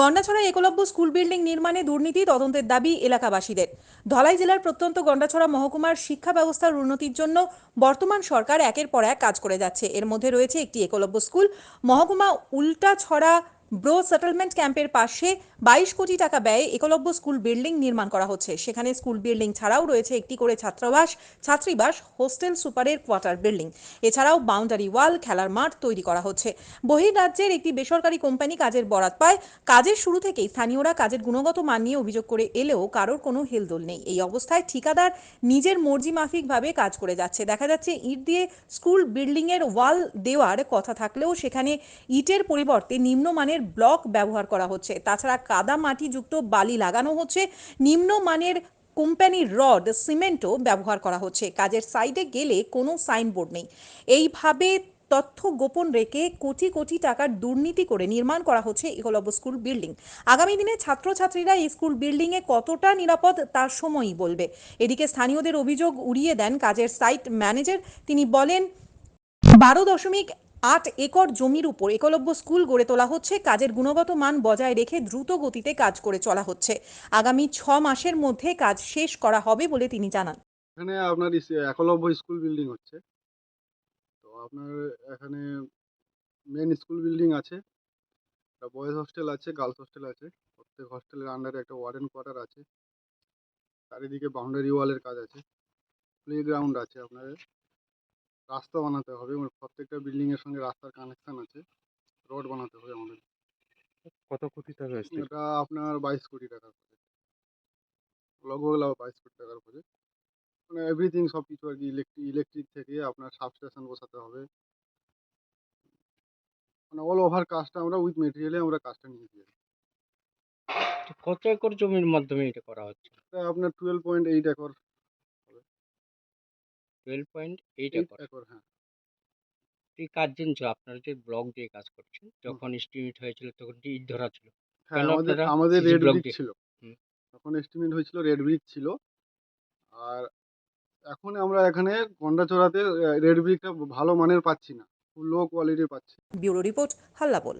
Gandacherra Eklavya school building নির্মাণে দুর্নীতি তদন্তের দাবি এলাকাবাসীদের। ধলাই জেলার প্রত্যন্ত গন্ডাছড়া মহকুমার শিক্ষা ব্যবস্থার উন্নতির জন্য বর্তমান সরকার একের পর এক কাজ করে যাচ্ছে। এর মধ্যে রয়েছে একটি একলব্য স্কুল। মহকুমা উল্টাছড়া ব্রো সেটেলমেন্ট ক্যাম্পের পাশে বাইশ কোটি টাকা ব্যয়ে একলব্য স্কুল বিল্ডিং নির্মাণ করা হচ্ছে। সেখানে স্কুল বিল্ডিং ছাড়াও রয়েছে একটি করে ছাত্রাবাস, ছাত্রীবাস, হোস্টেল সুপারের কোয়ার্টার বিল্ডিং। এছাড়াও বাউন্ডারি ওয়াল, খেলার মাঠ তৈরি করা হচ্ছে। বহির্রাজ্যের একটি বেসরকারি কোম্পানি কাজের বরাত পায়। কাজের শুরু থেকেই স্থানীয়রা কাজের গুণগত মান নিয়ে অভিযোগ করে এলেও কারোর কোনো হেলদোল নেই। এই অবস্থায় ঠিকাদার নিজের মর্জি মাফিকভাবে কাজ করে যাচ্ছে। দেখা যাচ্ছে ইট দিয়ে স্কুল বিল্ডিংয়ের ওয়াল দেওয়ার কথা থাকলেও সেখানে ইটের পরিবর্তে নিম্নমানের ব্লক ব্যবহার করা হচ্ছে। তাছাড়া কাদা মাটিযুক্ত বালি লাগানো হচ্ছে। নিম্নমানের কোম্পানির রড, সিমেন্টও ব্যবহার করা হচ্ছে। কাজের সাইডে গেলে কোনো সাইনবোর্ড নেই। এইভাবে তথ্য গোপন রেখে কোটি কোটি টাকার দুর্নীতি করে নির্মাণ করা হচ্ছে একলব্য স্কুল বিল্ডিং। আগামী দিনে ছাত্রছাত্রীরা এই স্কুল বিল্ডিংয়ে কতটা নিরাপদ তার সময়ই বলবে। এদিকে স্থানীয়দের অভিযোগ উড়িয়ে দেন কাজের সাইট ম্যানেজার। তিনি বলেন, বারো দশমিক আট একর জমির উপর একলব্য স্কুল গড়ে তোলা হচ্ছে, কাজের গুণগত মান বজায় রেখে দ্রুত গতিতে কাজ করে চলা হচ্ছে। আগামী ছ মাসের মধ্যে কাজ শেষ করা হবে বলে তিনি জানান। এখানে আপনার একলব্য স্কুল বিল্ডিং হচ্ছে। তো আপনার এখানে মেন স্কুল বিল্ডিং আছে বয়েজ হস্টেল আছে গার্লস হস্টেল আছে, প্রত্যেক হস্টেলের আন্ডারে একটা ওয়ার্ডেন কোয়ার্টার আছে, চারিদিকে বাউন্ডারি ওয়ালের কাজ আছে প্লে গ্রাউন্ড আছে আপনার রাস্তা বানাতে হবে এবং প্রত্যেকটা বিল্ডিং এর সঙ্গে রাস্তার কানেকশন আছে রোড বানাতে হবে আমাদের। কত কোটি টাকা এসছে এটা আপনার বাইশ কোটি টাকার প্রজেক্ট লগভগ লাভ বাইশ কোটি টাকার প্রজেক্ট মানে এভরিথিং সব কিছু আর কি ইলেকট্রিক ইলেকট্রিক থেকে আপনার সাবস্টেশন বসাতে হবে। মানে অল ওভার কাজটা আমরা উইথ মেটেরিয়ালে আমরা কাজটা নিয়ে তো কত একর জমির মাধ্যমে এটা করা হচ্ছে? আপনার twelve point eight acre twelve point eight acre হ্যাঁ। এই কাজ আপনারা যে ব্লক দিয়ে কাজ করছেন যখন এস্টিমেট হয়েছিল তখন কি ইট ধরা ছিল। হ্যাঁ আমাদের আমাদের রেড ব্রিক দিয়ে- ছিল। তখন এস্টিমেট হয়েছিল রেড ব্রিক ছিল। আর এখন আমরা এখানে গন্ডাচড়াতে রেড ব্রিকটা ভালো মানের পাচ্ছি না। খুব লো কোয়ালিটির পাচ্ছি। Bureau report হাল্লাবোল